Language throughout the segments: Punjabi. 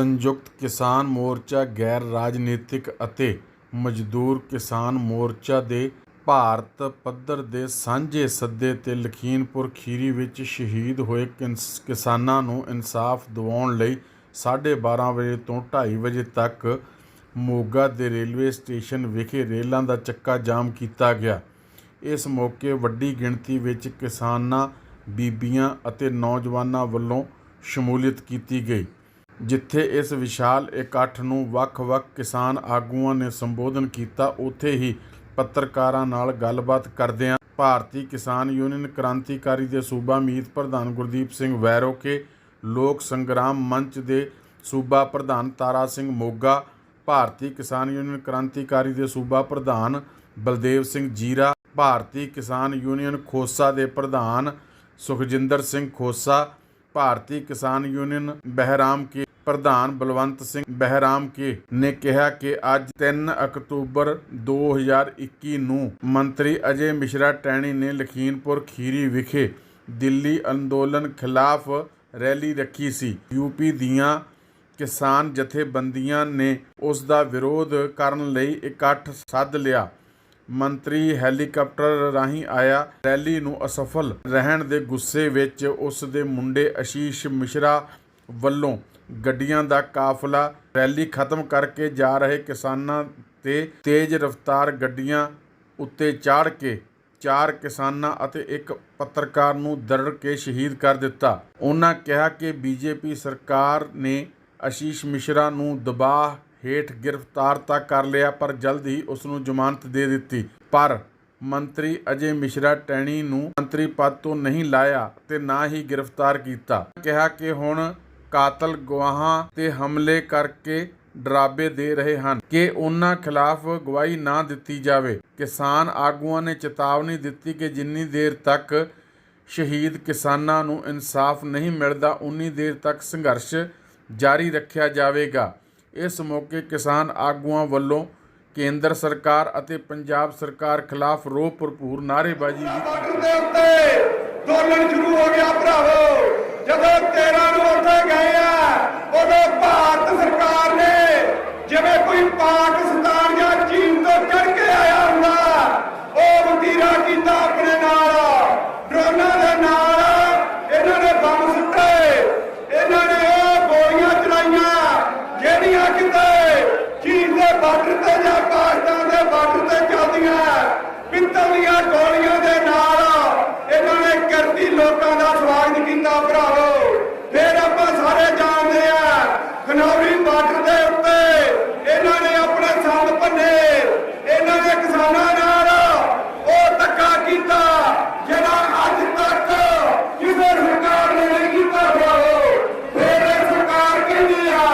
ਸੰਯੁਕਤ ਕਿਸਾਨ ਮੋਰਚਾ, ਗੈਰ ਰਾਜਨੀਤਿਕ ਅਤੇ ਮਜ਼ਦੂਰ ਕਿਸਾਨ ਮੋਰਚਾ ਦੇ ਭਾਰਤ ਪੱਧਰ ਦੇ ਸਾਂਝੇ ਸੱਦੇ ਤੇ ਲਖੀਮਪੁਰ ਖੀਰੀ ਵਿੱਚ ਸ਼ਹੀਦ ਹੋਏ ਕਿਸ- ਕਿਸਾਨਾਂ ਨੂੰ ਇਨਸਾਫ ਦਿਵਾਉਣ ਲਈ 12:30 ਵਜੇ ਤੋਂ 2:30 ਵਜੇ ਤੱਕ ਮੋਗਾ ਦੇ ਰੇਲਵੇ ਸਟੇਸ਼ਨ ਵਿਖੇ ਰੇਲਾਂ ਦਾ ਚੱਕਾ ਜਾਮ ਕੀਤਾ ਗਿਆ। ਇਸ ਮੌਕੇ ਵੱਡੀ ਗਿਣਤੀ ਵਿੱਚ ਕਿਸਾਨਾਂ, ਬੀਬੀਆਂ ਅਤੇ ਨੌਜਵਾਨਾਂ ਵੱਲੋਂ ਸ਼ਮੂਲੀਅਤ ਕੀਤੀ ਗਈ। ਜਿੱਥੇ ਇਸ ਵਿਸ਼ਾਲ ਇਕੱਠ ਨੂੰ ਵੱਖ-ਵੱਖ ਕਿਸਾਨ ਆਗੂਆਂ ਨੇ ਸੰਬੋਧਨ ਕੀਤਾ, ਉੱਥੇ ਹੀ ਪੱਤਰਕਾਰਾਂ ਨਾਲ ਗੱਲਬਾਤ ਕਰਦਿਆਂ ਭਾਰਤੀ ਕਿਸਾਨ ਯੂਨੀਅਨ ਕ੍ਰਾਂਤੀਕਾਰੀ ਦੇ ਸੂਬਾ ਮੀਤ ਪ੍ਰਧਾਨ ਗੁਰਦੀਪ ਸਿੰਘ ਵੈਰੋਕੇ, ਲੋਕ ਸੰਗਰਾਮ ਮੰਚ ਦੇ ਸੂਬਾ ਪ੍ਰਧਾਨ ਤਾਰਾ ਸਿੰਘ ਮੋਗਾ, ਭਾਰਤੀ ਕਿਸਾਨ ਯੂਨੀਅਨ ਕ੍ਰਾਂਤੀਕਾਰੀ ਦੇ ਸੂਬਾ ਪ੍ਰਧਾਨ ਬਲਦੇਵ ਸਿੰਘ ਜੀਰਾ, ਭਾਰਤੀ ਕਿਸਾਨ ਯੂਨੀਅਨ ਖੋਸਾ ਦੇ ਪ੍ਰਧਾਨ ਸੁਖਜਿੰਦਰ ਸਿੰਘ ਖੋਸਾ, ਭਾਰਤੀ ਕਿਸਾਨ ਯੂਨੀਅਨ ਬਹਿਰਾਮ ਕੇ ਪ੍ਰਧਾਨ ਬਲਵੰਤ ਸਿੰਘ ਬਹਿਰਾਮ ਕੇ ਨੇ ਕਿਹਾ ਕਿ ਅੱਜ 3 ਅਕਤੂਬਰ 2021 ਨੂੰ ਮੰਤਰੀ ਅਜੇ ਮਿਸ਼ਰਾ ਟੈਣੀ ਨੇ ਲਖੀਮਪੁਰ ਖੀਰੀ ਵਿਖੇ ਦਿੱਲੀ ਅੰਦੋਲਨ ਖਿਲਾਫ ਰੈਲੀ ਰੱਖੀ ਸੀ। ਯੂਪੀ ਦੀਆਂ ਕਿਸਾਨ ਜਥੇਬੰਦੀਆਂ ਨੇ ਉਸ ਦਾ ਵਿਰੋਧ ਕਰਨ ਲਈ ਇਕੱਠ ਸੱਦ ਲਿਆ। ਮੰਤਰੀ ਹੈਲੀਕਾਪਟਰ ਰਾਹੀਂ ਆਇਆ ਰੈਲੀ ਨੂੰ ਅਸਫਲ ਰਹਿਣ ਦੇ ਗੁੱਸੇ ਵਿੱਚ ਉਸ ਦੇ ਮੁੰਡੇ ਆਸ਼ੀਸ਼ ਮਿਸ਼ਰਾ ਵੱਲੋਂ ਗੱਡੀਆਂ ਦਾ ਕਾਫਲਾ ਰੈਲੀ ਖਤਮ ਕਰਕੇ ਜਾ ਰਹੇ ਕਿਸਾਨਾਂ ਤੇ ਤੇਜ਼ ਰਫ਼ਤਾਰ ਗੱਡੀਆਂ ਉੱਤੇ ਚਾੜ ਕੇ ਚਾਰ ਕਿਸਾਨਾਂ ਅਤੇ ਇੱਕ ਪੱਤਰਕਾਰ ਨੂੰ ਦਰੜ ਕੇ ਸ਼ਹੀਦ ਕਰ ਦਿੱਤਾ। ਉਹਨਾਂ ਕਿਹਾ ਕਿ ਬੀਜੇਪੀ ਸਰਕਾਰ ਨੇ ਆਸ਼ੀਸ਼ ਮਿਸ਼ਰਾ ਨੂੰ ਦਬਾਅ ਹੇਠ ਗ੍ਰਿਫਤਾਰ ਤਾਂ ਕਰ ਲਿਆ ਪਰ ਜਲਦ ਹੀ ਉਸ ਨੂੰ ਜ਼ਮਾਨਤ ਦੇ ਦਿੱਤੀ। ਪਰ ਮੰਤਰੀ ਅਜੇ ਮਿਸ਼ਰਾ ਟੈਣੀ ਨੂੰ ਮੰਤਰੀ ਪਦ ਤੋਂ ਨਹੀਂ ਲਾਇਆ ਤੇ ਨਾ ਹੀ ਗ੍ਰਿਫਤਾਰ ਕੀਤਾ। ਕਿਹਾ ਕਿ ਹੁਣ ਕਾਤਲ ਗਵਾਹਾਂ ਤੇ ਹਮਲੇ ਕਰਕੇ ਡਰਾਬੇ ਦੇ ਰਹੇ ਹਨ ਕਿ ਉਹਨਾਂ ਖਿਲਾਫ ਗਵਾਹੀ ਨਾ ਦਿੱਤੀ ਜਾਵੇ। ਕਿਸਾਨ ਆਗੂਆਂ ਨੇ ਚੇਤਾਵਨੀ ਦਿੱਤੀ ਕਿ ਜਿੰਨੀ ਦੇਰ ਤੱਕ ਸ਼ਹੀਦ ਕਿਸਾਨਾਂ ਨੂੰ ਇਨਸਾਫ ਨਹੀਂ ਮਿਲਦਾ, ਉਨੀ ਦੇਰ ਤੱਕ ਸੰਘਰਸ਼ ਜਾਰੀ ਰੱਖਿਆ ਜਾਵੇਗਾ। ਇਸ ਮੌਕੇ ਕਿਸਾਨ ਆਗੂਆਂ ਵੱਲੋਂ ਕੇਂਦਰ ਸਰਕਾਰ ਅਤੇ ਪੰਜਾਬ ਸਰਕਾਰ ਖਿਲਾਫ ਰੋਹ ਭਰਪੂਰ ਨਾਅਰੇਬਾਜ਼ੀ ਵੀ ਬਾਰਡਰ ਦੇ ਸ਼ੁਰੂ ਹੋ ਗਿਆ, ਭਰਾਵੋ। ਜਦੋਂ 13 ਨੂੰ ਉੱਥੇ ਗਏ ਆ, ਉਦੋਂ ਭਾਰਤ ਸਰਕਾਰ ਨੇ ਜਿਵੇਂ ਕੋਈ ਪਾਕਿਸਤਾਨ ਜਾਂ ਚੀਨ ਤੋਂ ਚੜ ਕੇ ਆਇਆ ਹੁੰਦਾ ਉਹ ਵਤੀਰਾ ਕੀਤਾ ਆਪਣੇ ਨਾਲ ਡਰੋਨਾਂ ਦੇ ਨਾਲ ਇਹਨਾਂ ਨੇ ਬੰਬ ਸੁੱਟੇ ਇਹਨਾਂ ਨੇ ਉਹ ਗੋਲੀਆਂ ਚਲਾਈਆਂ ਜਿਹੜੀਆਂ ਕਿਤੇ ਚੀਨ ਦੇ ਬਾਰਡਰ ਤੇ ਜਾਂ ਪਾਕਿਸਤਾਨ ਦੇ ਬਾਰਡਰ ਤੇ ਚੱਲਦੀਆਂ ਪਿੱਤਲ ਦੀਆਂ ਗੋਲੀਆਂ ਦੇ ਨਾਲ ਇਹਨਾਂ ਨੇ ਕਰਤੀ ਲੋਕਾਂ ਦਾ ਸਵਾਗਤ ਕੀਤਾ ਭਰਾਵੋ ਫਿਰ ਆਪਾਂ ਸਾਰੇ ਜਾਣਦੇ ਆ ਖਨੌਰੀ ਬਾਰਡਰ ਦੇ ਉੱਤੇ ਇਹਨਾਂ ਨੇ ਆਪਣੇ ਸੰਦ ਭੰਨੇ ਇਹਨਾਂ ਨੇ ਕਿਸਾਨਾਂ ਨਾਲ ਉਹ ਧੱਕਾ ਕੀਤਾ ਜਿਹੜਾ ਅੱਜ ਤੱਕ ਕਿਸੇ ਸਰਕਾਰ ਨੇ ਨਹੀਂ ਕੀਤਾ ਭਰਾਵੋ ਫਿਰ ਇਹ ਸਰਕਾਰ ਕਹਿੰਦੀ ਆ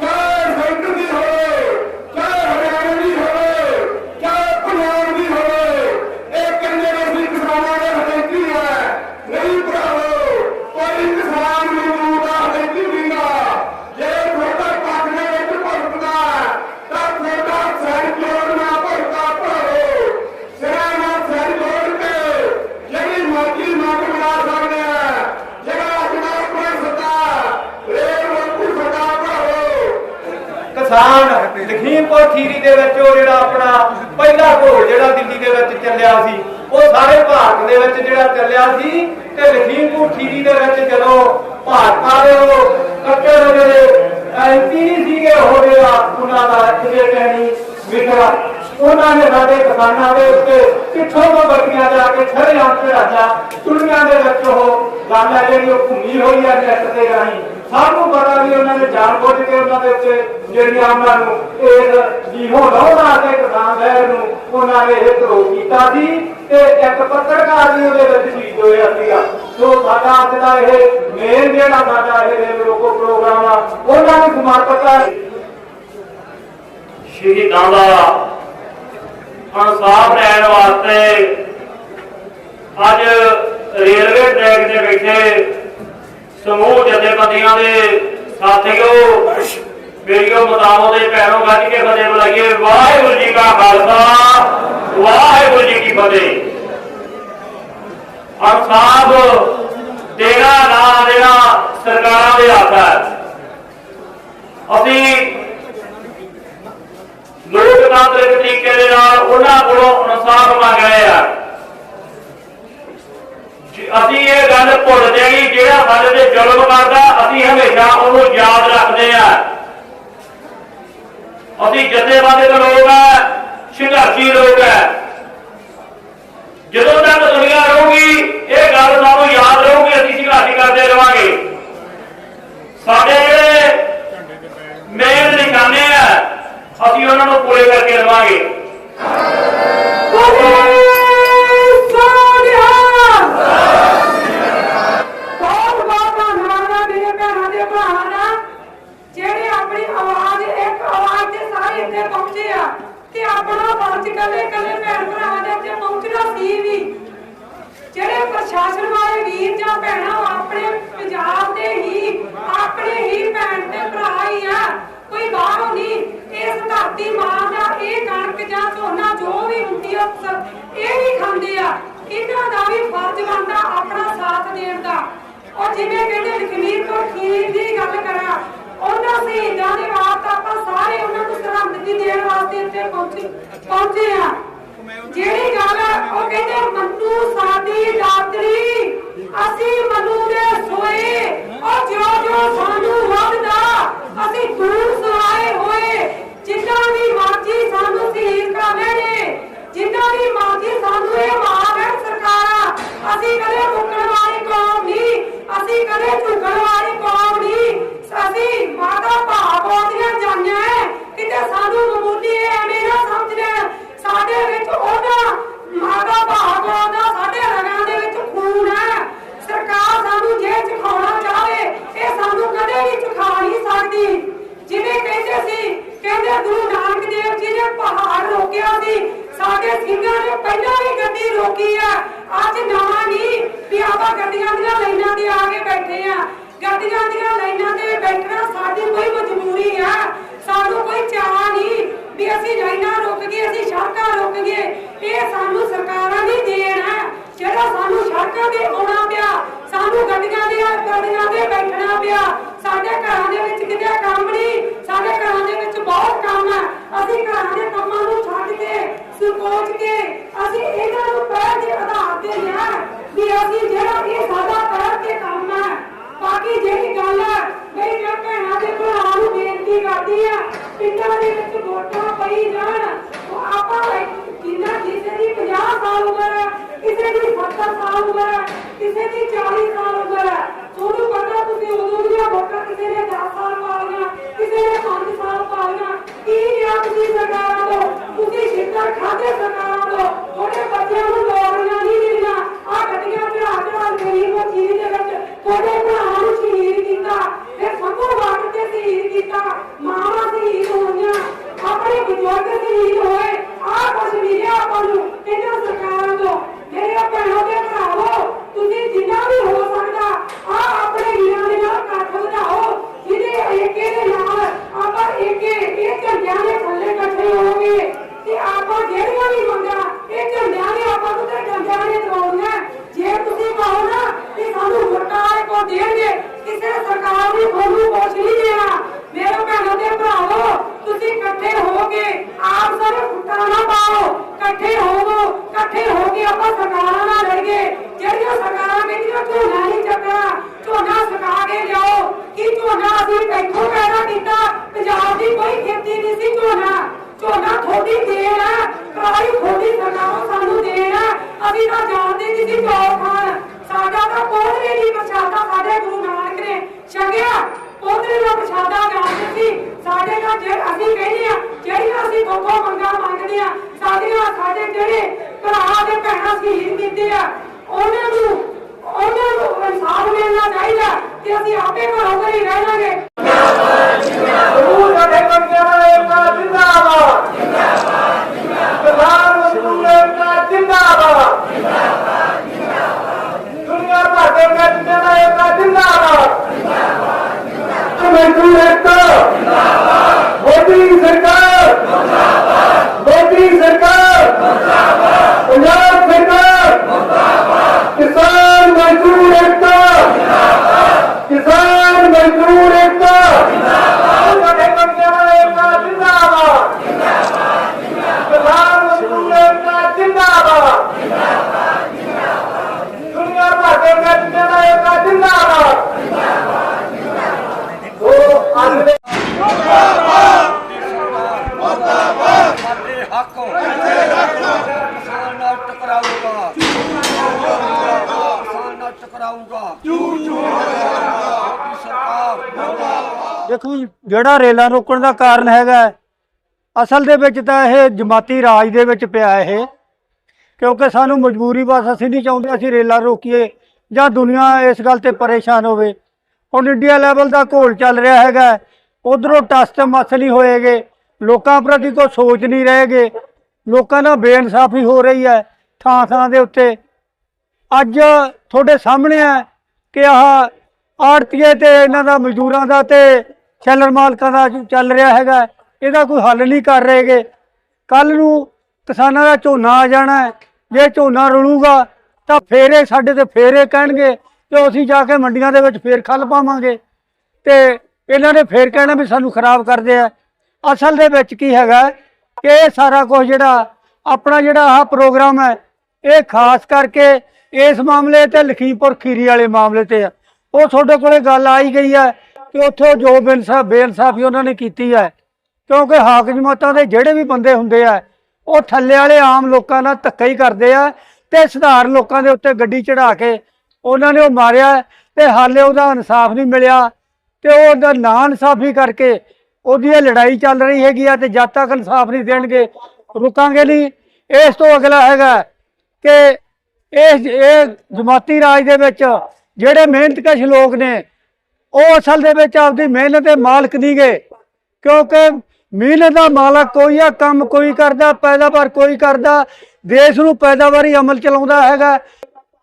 ਚਾਹੇ ਸੈਂਟਰ ਦੀ ਹੋਵੇ ਚਾਹੇ ਹਰਿਆਣਾ ਦੀ ਹੋਵੇ ਚਾਹੇ ਪੰਜਾਬ ਦੀ ਹੋਵੇ ਇਹ ਕਹਿੰਦੇ ਨੇ ਅਸੀਂ ਕਿਸਾਨਾਂ ਦੇ ਹੱਕੀ ਹੈ ਨਹੀਂ ਭਰਾਵੋ ਕੋਈ ਕਿਸਾਨ ਮਜ਼ਦੂਰ ਦਾ ਹੱਕੀ ਨਹੀਂਗਾ ਜੇ ਤੁਹਾਡਾ ਪੱਖ ਦੇ ਵਿੱਚ ਭੁਗਤਦਾ ਤਾਂ ਤੁਹਾਡਾ ਸਿਰ ਜੋੜਨਾ ਭੁਗਤਾ ਭਰਾਵੋ ਸਿਰਾਂ ਨਾਲ ਸਿਰ ਜੋੜ ਕੇ ਜਿਹੜੀ ਮਰਜ਼ੀ ਮੰਗ ਬਣਾ ਸਕਦੇ ਆ ਜਿਹੜਾ ਆਪਣਾ ਕੋਈ ਸੱਤਾ ਰੇਲ ਰੋਕੂ ਸੱਤਾ ਭਰਾਵੋ ਕਿਸਾਨ ਲਖੀਮਪੁਰ ਖੀਰੀ ਦੇ ਵਿੱਚ ਉਹ ਜਿਹੜਾ ਆਪਣਾ ਪਹਿਲਾ ਘੋਲ ਜਿਹੜਾ ਦਿੱਲੀ ਦੇ ਵਿੱਚ ਚੱਲਿਆ ਸੀ ਉਹ ਸਾਰੇ ਭਾਰਤ ਦੇ ਵਿੱਚ ਜਿਹੜਾ ਚੱਲਿਆ ਸੀ ਤੇ ਲਖੀਮਪੁਰ ਖੀਰੀ ਦੇ ਵਿੱਚ ਜਦੋਂ ਭਾਜਪਾ ਦੇ ਉਹ ਕੱਟੇ ਹੋਏ ਜਿਹੜੇ ਐਮਪੀ ਸੀਗੇ ਹੋ ਗਿਆ ਉਹਨਾਂ ਦਾ ਜਿਹੜੇ ਕਹਿਣੀ ਵਿਖਰਾ ਉਹਨਾਂ ਨੇ ਸਾਡੇ ਕਿਸਾਨਾਂ ਦੇ ਉੱਤੇ ਪਿੱਛੋਂ ਤੋਂ ਬੱਕੀਆਂ ਜਾ ਕੇ ਛੜੇ ਆਂਤੇ ਰਾਜਾ ਦੁਨੀਆ ਦੇ ਵਿੱਚ ਉਹ ਗੱਲ ਹੈ ਜਿਹੜੀ ਉਹ ਘੁੰਮੀ ਹੋਈ ਹੈ ਨੈਟ ਦੇ ਰਾਹੀਂ। ਸਭ ਨੂੰ ਪਤਾ ਵੀ ਉਹਨਾਂ ਨੇ ਜਾਣ ਬੁੱਝ ਕੇ ਉਹਨਾਂ ਦੇ ਉੱਤੇ ਜਿਹੜੀਆਂ ਉਹਨਾਂ ਨੂੰ ਇਸ ਜੀਵੋ ਲਾਉਣਾ ਤੇ ਕਿਸਾਨ ਲਹਿਰ ਨੂੰ ਉਹਨਾਂ ਨੇ ਇਹ ਧਰੋ ਕੀਤਾ ਸੀ ਤੇ ਇੱਕ ਪੱਤਰਕਾਰ ਵੀ ਉਹਦੇ ਵਿੱਚ ਸ਼ਹੀਦ ਹੋਇਆ ਸੀਗਾ। ਸੋ ਸਾਡਾ ਅੱਜ ਦਾ ਇਹ ਮੇਨ ਜਿਹੜਾ ਸਾਡਾ ਇਹ ਰੇਲ ਰੋਕੋ ਪ੍ਰੋਗਰਾਮ ਆ, ਉਹਨਾਂ ਨੂੰ ਸਮਰਪਿਤ ਹੈ ਸ਼ਹੀਦਾਂ ਦਾ ਇਨਸਾਫ ਲੈਣ ਵਾਸਤੇ ਅੱਜ ਰੇਲਵੇ ਟਰੈਕ ਤੇ ਬੈਠੇ ਸਮੂਹ ਜਥੇਬੰਦੀਆਂ ਦੇ ਸਾਥੀਓ ਮੇਰੀਓ ਮਤਾਮੋ ਦੇ ਪੈਰੋਂ ਗੱਜ ਕੇ ਫਤਿਹ ਬੁਲਾਈਏ। ਵਾਹਿਗੁਰੂ ਜੀ ਕਾ ਖਾਲਸਾ, ਵਾਹਿਗੁਰੂ ਜੀ ਕੀ ਫਤਿਹ। ਇਨਸਾਫ ਦੇਣਾ ਨਾ ਦੇਣਾ ਸਰਕਾਰਾਂ ਦੇ ਹੱਥ ਹੈ। ਅਸੀਂ ਲੋਕਤਾਂਤਰਿਕ ਤਰੀਕੇ ਦੇ ਨਾਲ ਉਹਨਾਂ ਕੋਲੋਂ ਇਨਸਾਫ ਮੰਗ ਰਹੇ ਆ ਅਸੀਂ ਇਹ ਗੱਲ ਭੁੱਲਦੇ ਨਹੀਂ ਜਿਹੜਾ ਸਾਡੇ ਤੇ ਜ਼ੁਲਮ ਕਰਦਾ, ਅਸੀਂ ਹਮੇਸ਼ਾ ਉਹਨੂੰ ਯਾਦ ਰੱਖਦੇ ਆ ਅਸੀਂ ਜਥੇਬੰਦੀ ਦੇ ਲੋਕ ਆ, ਸੰਘਰਸ਼ੀ ਲੋਕ ਆ। ਜਦੋਂ ਤੱਕ ਦੁਨੀਆ ਰਹੂਗੀ, ਇਹ ਗੱਲ ਸਾਨੂੰ ਯਾਦ ਰਹੂਗੀ ਅਸੀਂ ਸੰਘਰਸ਼ ਕਰਦੇ ਰਵਾਂਗੇ ਸਾਡੇ ਜਿਹੜੇ ਮੇਨ ਨਿਸ਼ਾਨੇ ਆ ਅਸੀਂ ਉਹਨਾਂ ਨੂੰ ਪੂਰੇ ਕਰਕੇ ਰਵਾਂਗੇ ਬਹੁਤ ਬਹੁਤ ਧੰਨਵਾਦ ਮੇਰੇ ਭੈਣਾਂ ਦੇ ਭਰਾਵਾਂ ਦਾ ਜਿਹੜੇ ਆਪਣੀ ਆਵਾਜ਼ ਇੱਕ ਆਵਾਜ਼ ਤੇ ਸਾਰੇ ਇੱਥੇ ਪਹੁੰਚੇ ਆ ਤੇ ਆਪਣਾ ਫਰਜ਼ ਕੱਲੇ ਕੱਲੇ ਭੈਣ ਭਰਾਵਾਂ ਦੇ ਅੱਗੇ ਪਹੁੰਚਣਾ ਸੀ ਵੀ ਜਿਹੜੇ ਪ੍ਰਸ਼ਾਸਨ ਵਾਲੇ ਵੀਰ ਜਾਂ ਭੈਣਾਂ ਉਹ ਆਪਣੇ ਪੰਜਾਬ ਦੇ ਹੀ ਆਪਣੇ ਹੀ ਭੈਣ ਤੇ ਭਰਾ ਹੀ ਆ ਕੋਈ ਬਾਹਰੋਂ ਨਹੀਂ ਇਸ ਧਰਤੀ ਮਾਂ ਦਾ ਇਹ ਕਣਕ ਜਾਂ ਝੋਨਾ ਜੋ ਵੀ ਹੁੰਦੀ ਆ ਸ- ਇਹ ਵੀ ਖਾਂਦੇ ਆ ਇਹਨਾਂ ਦਾ ਵੀ ਫਰਜ਼ ਬਣਦਾ ਆਪਣਾ ਸਾਥ ਦੇਣ ਦਾ। ਉਹ ਜਿਵੇਂ ਕਹਿੰਦੇ ਲਖਮੀਰ ਤੋਂ ਖੀਰ ਦੀ ਗੱਲ ਕਰਾਂ। ਉਹਨਾਂ ਸ਼ਹੀਦਾਂ ਦੇ ਵਾਸਤੇ ਆਪਾਂ ਸਾਰੇ ਉਹਨਾਂ ਨੂੰ ਸਰਹੰਦ ਦੇਣ ਵਾਸਤੇ ਇੱਥੇ ਪਹੁੰਚੇ ਪਹੁੰਚੇ ਆ। ਜਿਹੜੀ ਗੱਲ ਉਹ ਕਹਿੰਦੇ ਮੰਨੂ ਸਾਡੀ ਦਾਤਰੀ ਅਸੀਂ ਮੰਨੂ ਦੇ ਸੋਏ। ਉਹ ਜੋ ਜੋ ਸਾਨੂੰ ਵੱਧਦਾ ਅਸੀਂ ਦੂਰ ਸਵਾਏ ਹੋਏ। ਜਿੰਨਾ ਵੀ ਮਾਜੀ ਸਾਨੂੰ ਸ਼ਹੀਦ ਕਰਨੇ ਨੇ ਜਿੰਨਾ ਵੀ ਮਾਜੀ ਸਾਨੂੰ ਇਹ ਮਾਰ ਹੈ ਸਰਕਾਰਾਂ। ਅਸੀਂ ਕਦੇ ਮੁੱਕਣ ਵਾਲੀ ਕੌਮ ਨਹੀਂ। ਅਸੀਂ ਕਦੇ ਝੁਕਣ ਵਾਲੀ ਕੌਮ ਨਹੀਂ। ਅਸੀਂ ਮਾਤਾ ਭਾਵ ਜਾਣਿਆ ਹੈ ਕਿਤੇ ਸਾਨੂੰ ਮਾਮੂਲੀ ਐਵੇਂ ਨਾ ਸਮਝ ਲੈਣ ਸਾਡੇ ਵਿੱਚ ਉਹਨਾਂ ਮਾਤਾ ਭਾਗਵਤ ਦਾ ਸਾਡੇ ਰਗਾਂ ਦੇ ਵਿੱਚ ਖੂਨ ਹੈ ਸਰਕਾਰ ਸਾਨੂੰ ਜੇ ਚਖਾਉਣਾ ਚਾਹੇ ਇਹ ਸਾਨੂੰ ਕਦੇ ਵੀ ਚਖਾ ਨਹੀਂ ਸਕਦੀ ਜਿਵੇਂ ਕਹਿੰਦੇ ਸੀ ਕਹਿੰਦੇ ਗੁਰੂ ਨਾਨਕ ਦੇਵ ਜੀ ਨੇ ਪਹਾੜ ਰੋਕਿਆ ਸੀ ਸਾਡੇ ਸਿੰਘਾਂ ਨੇ ਪਹਿਲਾਂ ਵੀ ਗੱਡੀ ਰੋਕੀ ਆ ਅੱਜ ਨਵਾਂ ਨਹੀਂ ਵੀ ਆਪਾਂ ਗੱਡੀਆਂ ਦੀਆਂ ਲਾਈਨਾਂ ਤੇ ਆ ਕੇ ਬੈਠੇ ਆ ਦੀਆਂ ਲਾਈਨਾਂ ਤੇ ਬੈਠਣਾ ਸਾਡੀ ਕੋਈ ਮਜਬੂਰੀ ਆ। ਸਾਨੂੰ ਕੋਈ ਚਾਹ ਨਹੀਂ ਵੀ ਅਸੀਂ ਲਾਈਨਾਂ ਰੁਕ ਗਏ, ਅਸੀਂ ਸੜਕਾਂ ਰੁਕ ਗਏ। ਇਹ ਸਾਨੂੰ ਸਰਕਾਰਾਂ ਦੀ ਦੇਣ ਹੈ ਜਿਹੜਾ ਸਾਨੂੰ ਸੜਕਾਂ ਤੇ ਆਉਣਾ ਪਿਆ, ਸਾਨੂੰ ਗੱਡੀਆਂ ਦੇ ਗੱਡੀਆਂ ਦੇ ਬੈਠਣਾ ਪਿਆ, ਸਾਡੇ ਘਰਾਂ ਦੇ ਵਿੱਚ ਕਿਤੇ ਕੰਮ ਨਹੀਂ, ਸਾਡੇ ਘਰਾਂ ਦੇ ਵਿੱਚ ਬਹੁਤ ਕੰਮ ਹੈ ਅਸੀਂ ਘਰਾਂ ਦੇ ਕੰਮਾਂ ਨੂੰ ਛੱਡ ਕੇ, ਸੁਕੋਚ ਕੇ, ਅਸੀਂ ਇਹਨਾਂ ਨੂੰ ਪਹਿਲ ਦੇ ਆਧਾਰ ਤੇ ਲਿਆ ਵੀ ਅਸੀਂ ਜਿਹੜਾ ਇਹ ਸਾਡਾ ਪਹਿਲ ਤੇ ਕੰਮ ਹੈ ਬਾਕੀ ਜਿਹੜੀ ਗੱਲ ਹੈ ਮੇਰੀ ਮੈਂ ਭੈਣਾਂ ਦੇ ਭਰਾਵਾਂ ਨੂੰ ਬੇਨਤੀ ਕਰਦੀ ਆ, ਪਿੰਡਾਂ ਦੇ ਵਿੱਚ ਵੋਟਾਂ ਪਈ ਜਾਣ, ਉਹ ਆਪਾਂ ਜਿੰਨਾ ਕਿਸੇ ਦੀ 50 ਸਾਲ ਉਮਰ ਹੈ ਕਿਸੇ ਦੀ 70 ਸਾਲ ਉਮਰ ਹੈ ਕਿਸੇ ਦੀ 40 ਸਾਲ ਉਮਰ ਹੈ ਤੁਹਾਨੂੰ ਪਤਾ ਤੁਸੀਂ ਉਦੋਂ ਦੀਆਂ ਵੋਟਾਂ ਕਿਸੇ ਨੇ 10 ਸਾਲ ਪਾਲੀਆਂ, ਕਿਸੇ ਨੇ 5 ਸਾਲ ਪਾਲੀਆਂ, ਕੀ ਲਿਆ ਤੁਸੀਂ ਸਰਕਾਰਾਂ ਤੋਂ ਤੁਸੀਂ ਛਿੱਤਰ ਖਾਦੇ ਸਰਕਾਰਾਂ ਤੋਂ ਤੁਹਾਡੇ ਬੱਚਿਆਂ ਨੂੰ ਨੌਕਰੀਆਂ ਨਹੀਂ ਆ ਗੱਡੀਆਂ ਚੜਾ ਚੜਾ ਗਰੀਬ ਨੂੰ ਦੇ ਵਿੱਚ ਤੁਹਾਡੇ ਭਰਾਵਾਂ ਨੂੰ ਸ਼ਹੀਦ ਕੀਤਾ। ਫਿਰ ਸੰਭੂ ਵਾਟ ਤੇ ਸ਼ਹੀਦ ਕੀਤਾ ਮਾਵਾਂ ਸ਼ਹੀਦ ਹੋਈਆਂ ਆਪਣੇ ਬਜ਼ੁਰਗ ਸ਼ਹੀਦ ਹੋਏ ਆਹ ਕੁਛ ਮਿਲਿਆ ਆਪਾਂ ਨੂੰ ਇਹਨਾਂ ਸਰਕਾਰਾਂ ਤੋਂ ਮੇਰੇ ਭੈਣਾਂ ਤੇ ਭਰਾਵੋ ਤੁਸੀਂ ਜਿੰਨਾ ਵੀ ਹੋ ਸਕਦਾ ਆ ਆਪਣੇ ਵੀਰਾਂ ਦੇ ਨਾਲ ਇਕੱਠ ਵਧਾਓ ਜਿਹਦੇ ਏਕੇ ਦੇ ਨਾਲ ਆਪਾਂ ਏਕੇ ਇਹ ਝੰਡਿਆਂ ਦੇ ਥੱਲੇ ਇਕੱਠੇ ਹੋਵਾਂਗੇ ਤੇ ਆਪਾਂ ਜਿਹੜੀਆਂ ਵੀ ਮੰਗਾਂ ਇਹ ਝੰਡਿਆਂ ਨੇ ਆਪਾਂ ਨੂੰ ਤੇ ਝੰਡਿਆਂ ਨੇ ਦਵਾਉਣੀਆਂ ਜੇ ਤੁਸੀਂ ਕਹੋ ਨਾ ਕਿ ਸਾਨੂੰ ਵੋਟਾਂ ਵਾਲੇ ਕੋ ਦੇਣਗੇ ਕਿਸੇ ਸਰਕਾਰ ਨੇ ਤੁਹਾਨੂੰ ਕੁਛ ਨਹੀਂ ਦੇਣਾ ਮੇਰੇ ਭੈਣਾਂ ਤੇ ਭਰਾਵੋ ਤੁਸੀਂ ਇਕੱਠੇ ਹੋ ਕੇ ਆਪ ਸਾਰੇ ਫੁੱਟਾਂ ਨਾ ਪਾਓ ਇਕੱਠੇ ਹੋਵੋ ਇਕੱਠੇ ਹੋ ਕੇ ਆਪਾਂ ਸਰਕਾਰਾਂ ਨਾਲ ਲੜੀਏ ਜਿਹੜੀਆਂ ਸਰਕਾਰਾਂ ਕਹਿੰਦੀਆਂ ਝੋਨਾ ਨਹੀਂ ਚੱਕਣਾ ਝੋਨਾ ਸੁਕਾ ਕੇ ਲਿਆਓ ਕਿ ਝੋਨਾ ਅਸੀਂ ਇੱਥੋਂ ਪੈਦਾ ਕੀਤਾ, ਪੰਜਾਬ ਦੀ ਕੋਈ ਖੇਤੀ ਨਹੀਂ ਸੀ ਝੋਨਾ। ਝੋਨਾ ਥੋੜੀ ਦੇਣ ਆ ਕਰਾਈ ਥੋੜੀ ਸਰਕਾਰੋਂ ਸਾਨੂੰ ਦੇਣ ਆ। ਅਸੀਂ ਤਾਂ ਜਾਣਦੇ ਨਹੀਂ ਸੀ ਚੌਲ ਖਾਣ। ਸਾਡਾ ਤਾਂ ਪੋਦਰੇ ਨਹੀਂ ਪ੍ਰਸ਼ਾਦਾ ਸਾਡੇ ਗੁਰੂ ਨਾਨਕ ਨੇ ਛਕਿਆ। ਪੋਦਰੇ ਦਾ ਪ੍ਰਸ਼ਾਦਾ ਜਾਣਦੇ ਸੀ। ਸਾਡੇ ਨਾਲ ਜੇ ਅਸੀਂ ਕਹਿੰਦੇ ਆ, ਜਿਹੜੀਆਂ ਅਸੀਂ ਕੋਕੋ ਮੰਗਾ ਮੰਗਦੇ ਆ, ਸਾਡੀਆਂ ਸਾਡੇ ਜਿਹੜੇ ਭਰਾ ਦੇ ਭੈਣਾਂ ਸ਼ਹੀਦ ਕੀਤੇ ਆ, ਉਹਨਾਂ ਨੂੰ ਉਹਨਾਂ ਨੂੰ ਇਨਸਾਫ ਮਿਲਣਾ ਚਾਹੀਦਾ। ਤੇ ਅਸੀਂ ਆਪੇ ਘਰੋਂ ਘਰੀ ਰਹਿ ਜਾਾਂਗੇ ਸਮੂਹ ਜਥੇਬੰਦੀਆਂ ਦਾ ਏਕਤਾ ਹੋਊਗਾ ਦੇਖੋ ਜੀ, ਜਿਹੜਾ ਰੇਲਾਂ ਰੋਕਣ ਦਾ ਕਾਰਨ ਹੈਗਾ ਅਸਲ ਦੇ ਵਿੱਚ ਤਾਂ ਇਹ ਜਮਾਤੀ ਰਾਜ ਦੇ ਵਿੱਚ ਪਿਆ ਇਹ। ਕਿਉਂਕਿ ਸਾਨੂੰ ਮਜਬੂਰੀ ਬਸ ਅਸੀਂ ਨਹੀਂ ਚਾਹੁੰਦੇ ਅਸੀਂ ਰੇਲਾਂ ਰੋਕੀਏ ਜਾਂ ਦੁਨੀਆ ਇਸ ਗੱਲ ਤੇ ਪਰੇਸ਼ਾਨ ਹੋਵੇ। ਹੁਣ ਇੰਡੀਆ ਲੈਵਲ ਦਾ ਘੋਲ ਚੱਲ ਰਿਹਾ ਹੈਗਾ ਉਧਰੋਂ ਟਸਟ ਮਸਲੀ ਹੋਏਗੇ ਲੋਕਾਂ ਪ੍ਰਤੀ ਕੋਈ ਸੋਚ ਨਹੀਂ ਰਹੇਗੇ ਲੋਕਾਂ ਨਾਲ ਬੇਇਨਸਾਫੀ ਹੋ ਰਹੀ ਹੈ। ਥਾਂ ਥਾਂ ਦੇ ਉੱਤੇ। ਅੱਜ ਤੁਹਾਡੇ ਸਾਹਮਣੇ ਹੈ ਕਿ ਆਹ ਆੜਤੀਏ ਤੇ ਇਹਨਾਂ ਦਾ ਮਜ਼ਦੂਰਾਂ ਦਾ ਤੇ ਸ਼ੈਲਰ ਮਾਲਕਾਂ ਦਾ ਚੱਲ ਰਿਹਾ ਹੈਗਾ, ਇਹਦਾ ਕੋਈ ਹੱਲ ਨਹੀਂ ਕਰ ਰਹੇਗੇ ਕੱਲ ਨੂੰ ਕਿਸਾਨਾਂ ਦਾ ਝੋਨਾ ਆ ਜਾਣਾ ਜੇ ਝੋਨਾ ਰੁਲੂਗਾ, ਤਾਂ ਫੇਰ ਇਹ ਸਾਡੇ ਤੇ ਫੇਰ ਇਹ ਕਹਿਣਗੇ ਕਿ ਅਸੀਂ ਜਾ ਕੇ ਮੰਡੀਆਂ ਦੇ ਵਿੱਚ ਫੇਰ ਖੱਲ ਪਾਵਾਂਗੇ। ਤੇ ਇਹਨਾਂ ਨੇ ਫੇਰ ਕਹਿਣਾ ਵੀ ਸਾਨੂੰ ਖਰਾਬ ਕਰਦੇ ਆ। ਅਸਲ ਦੇ ਵਿੱਚ ਕੀ ਹੈਗਾ ਕਿ ਇਹ ਸਾਰਾ ਕੁਝ ਜਿਹੜਾ ਆਪਣਾ ਜਿਹੜਾ ਆਹ ਪ੍ਰੋਗਰਾਮ ਹੈ ਇਹ ਖਾਸ ਕਰਕੇ ਇਸ ਮਾਮਲੇ ਤੇ ਲਖੀਮਪੁਰ ਖੀਰੀ ਵਾਲੇ ਮਾਮਲੇ ਤੇ ਆ। ਉਹ ਤੁਹਾਡੇ ਕੋਲੇ ਗੱਲ ਆਈ ਗਈ ਹੈ ਕਿ ਉੱਥੇ ਜੋ ਬੇਇਨਸਾਫ ਬੇਇਨਸਾਫੀ ਉਹਨਾਂ ਨੇ ਕੀਤੀ ਹੈ ਕਿਉਂਕਿ ਹਾਕਮਾਂ ਦੇ ਜਿਹੜੇ ਵੀ ਬੰਦੇ ਹੁੰਦੇ ਆ, ਉਹ ਥੱਲੇ ਵਾਲੇ ਆਮ ਲੋਕਾਂ ਨਾਲ ਧੱਕਾ ਹੀ ਕਰਦੇ ਆ ਤੇ ਸਧਾਰਨ ਲੋਕਾਂ ਦੇ ਉੱਤੇ ਗੱਡੀ ਚੜਾ ਕੇ ਉਹਨਾਂ ਨੇ ਉਹ ਮਾਰਿਆ ਤੇ ਹਾਲੇ ਉਹਦਾ ਇਨਸਾਫ ਨਹੀਂ ਮਿਲਿਆ ਤੇ ਉਹ ਉਹਦਾ ਨਾਂ ਇਨਸਾਫੀ ਕਰਕੇ ਉਹਦੀ ਇਹ ਲੜਾਈ ਚੱਲ ਰਹੀ ਹੈਗੀ ਆ ਤੇ ਜਦ ਤੱਕ ਇਨਸਾਫ ਨਹੀਂ ਦੇਣਗੇ, ਰੁਕਾਂਗੇ ਨਹੀਂ। ਇਸ ਤੋਂ ਅਗਲਾ ਹੈਗਾ ਕਿ ਇਹ ਇਹ ਜਮਾਤੀ ਰਾਜ ਦੇ ਵਿੱਚ ਜਿਹੜੇ ਮਿਹਨਤਕਸ਼ ਲੋਕ ਨੇ, ਉਹ ਅਸਲ ਦੇ ਵਿੱਚ ਆਪਦੀ ਮਿਹਨਤ ਦੇ ਮਾਲਕ ਨਹੀਂ ਗਏ ਕਿਉਂਕਿ ਮਿਹਨਤ ਦਾ ਮਾਲਕ ਕੋਈ ਆ, ਕੰਮ ਕੋਈ ਕਰਦਾ, ਪੈਦਾਵਾਰ ਕੋਈ ਕਰਦਾ, ਦੇਸ਼ ਨੂੰ ਪੈਦਾਵਾਰੀ ਅਮਲ ਚਲਾਉਂਦਾ ਹੈਗਾ।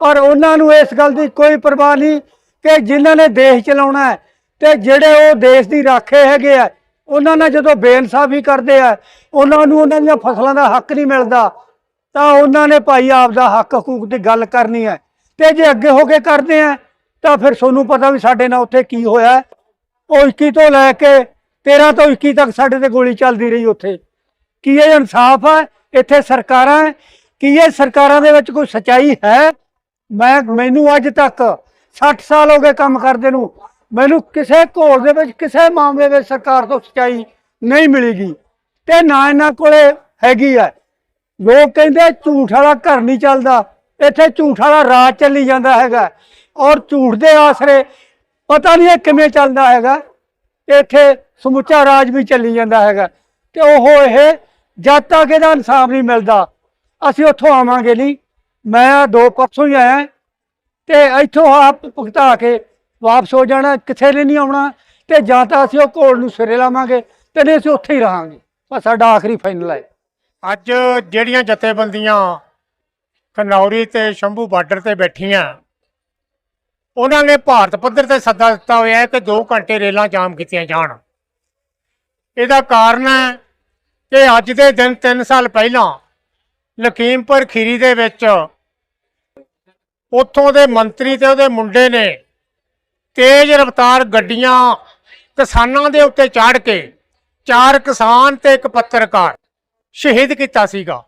ਪਰ ਉਹਨਾਂ ਨੂੰ ਇਸ ਗੱਲ ਦੀ ਕੋਈ ਪਰਵਾਹ ਨਹੀਂ ਕਿ ਜਿਨ੍ਹਾਂ ਨੇ ਦੇਸ਼ ਚਲਾਉਣਾ ਹੈ ਤੇ ਜਿਹੜੇ ਉਹ ਦੇਸ਼ ਦੀ ਰਾਖੇ ਹੈਗੇ ਆ, ਉਹਨਾਂ ਨਾਲ ਜਦੋਂ ਬੇਇਨਸਾਫੀ ਕਰਦੇ ਆ, ਉਹਨਾਂ ਨੂੰ ਉਹਨਾਂ ਦੀਆਂ ਫਸਲਾਂ ਦਾ ਹੱਕ ਨਹੀਂ ਮਿਲਦਾ। ਤਾਂ ਉਹਨਾਂ ਨੇ ਭਾਈ ਆਪਦਾ ਹੱਕ ਹਕੂਕ ਦੀ ਗੱਲ ਕਰਨੀ ਹੈ। ਤੇ ਜੇ ਅੱਗੇ ਹੋ ਕੇ ਕਰਦੇ ਆ ਤਾਂ ਫਿਰ ਤੁਹਾਨੂੰ ਪਤਾ ਵੀ ਸਾਡੇ ਨਾਲ ਉੱਥੇ ਕੀ ਹੋਇਆ ਉਹ 21 ਤੋਂ ਲੈ ਕੇ 13 ਤੋਂ 21 ਤੱਕ ਸਾਡੇ ਤੇ ਗੋਲੀ ਚੱਲਦੀ ਰਹੀ ਉੱਥੇ। ਕੀ ਇਹ ਇਨਸਾਫ ਹੈ? ਇੱਥੇ ਸਰਕਾਰਾਂ ਕੀ ਇਹ ਸਰਕਾਰਾਂ ਦੇ ਵਿੱਚ ਕੋਈ ਸਚਾਈ ਹੈ? ਮੈਂ, ਮੈਨੂੰ ਅੱਜ ਤੱਕ 60 ਸਾਲ ਹੋ ਗਏ ਕੰਮ ਕਰਦੇ ਨੂੰ। ਮੈਨੂੰ ਕਿਸੇ ਘੋਲ ਦੇ ਵਿੱਚ, ਕਿਸੇ ਮਾਮਲੇ ਵਿੱਚ ਸਰਕਾਰ ਤੋਂ ਸਚਾਈ ਨਹੀਂ ਮਿਲੇਗੀ ਤੇ ਨਾ ਇਹਨਾਂ ਕੋਲੇ ਹੈਗੀ ਹੈ। ਲੋਕ ਕਹਿੰਦੇ ਝੂਠ ਵਾਲਾ ਘਰ ਨਹੀਂ ਚੱਲਦਾ, ਇੱਥੇ ਝੂਠ ਵਾਲਾ ਰਾਜ ਚੱਲੀ ਜਾਂਦਾ ਹੈਗਾ। ਔਰ ਝੂਠ ਦੇ ਆਸਰੇ ਪਤਾ ਨਹੀਂ ਇਹ ਕਿਵੇਂ ਚੱਲਦਾ ਹੈਗਾ, ਇੱਥੇ ਸਮੁੱਚਾ ਰਾਜ ਵੀ ਚੱਲੀ ਜਾਂਦਾ ਹੈਗਾ। ਤੇ ਉਹ ਇਹ ਜਦ ਤੱਕ ਇਹਦਾ ਇਨਸਾਫ ਨਹੀਂ ਮਿਲਦਾ, ਅਸੀਂ ਉੱਥੋਂ ਆਵਾਂਗੇ ਨਹੀਂ। ਮੈਂ ਦੋ ਪਰਸੋਂ ਹੀ ਆਇਆ, ਤੇ ਇੱਥੋਂ ਆਪ ਭੁਗਤਾ ਕੇ ਵਾਪਸ ਹੋ ਜਾਣਾ, ਕਿਥੇ ਨੇ ਨਹੀਂ ਆਉਣਾ, ਤੇ ਜਾਂ ਤਾਂ ਅਸੀਂ ਉਹ ਘੋਲ ਨੂੰ ਸਿਰੇ ਲਾਵਾਂਗੇ, ਤੇ ਨਹੀਂ ਅਸੀਂ ਉੱਥੇ ਹੀ ਰਹਾਂਗੇ। ਬਸ ਸਾਡਾ ਆਖਰੀ ਫਾਈਨਲ ਹੈ। ਅੱਜ ਜਿਹੜੀਆਂ ਜਥੇਬੰਦੀਆਂ ਖਨੌਰੀ ਤੇ ਸ਼ੰਭੂ ਬਾਰਡਰ ਤੇ ਬੈਠੀਆਂ, ਉਹਨਾਂ ਨੇ ਭਾਰਤ ਪੱਧਰ ਤੇ ਸੱਦਾ ਦਿੱਤਾ ਹੋਇਆ ਹੈ ਕਿ 2 ਘੰਟੇ ਰੇਲਾਂ ਜਾਮ ਕੀਤੀਆਂ ਜਾਣ। ਇਹਦਾ ਕਾਰਨ ਹੈ ਕਿ ਅੱਜ ਦੇ ਦਿਨ 3 ਸਾਲ ਪਹਿਲਾਂ ਲਖੀਮਪੁਰ ਖੀਰੀ ਦੇ ਵਿੱਚ ਉੱਥੋਂ ਦੇ ਮੰਤਰੀ ਤੇ ਉਹਦੇ ਮੁੰਡੇ ਨੇ ਤੇਜ਼ ਰਫ਼ਤਾਰ ਗੱਡੀਆਂ ਕਿਸਾਨਾਂ ਦੇ ਉੱਤੇ ਚਾੜ ਕੇ ਚਾਰ ਕਿਸਾਨ ਤੇ ਇੱਕ ਪੱਤਰਕਾਰ ਸ਼ਹੀਦ ਕੀਤਾ ਸੀਗਾ।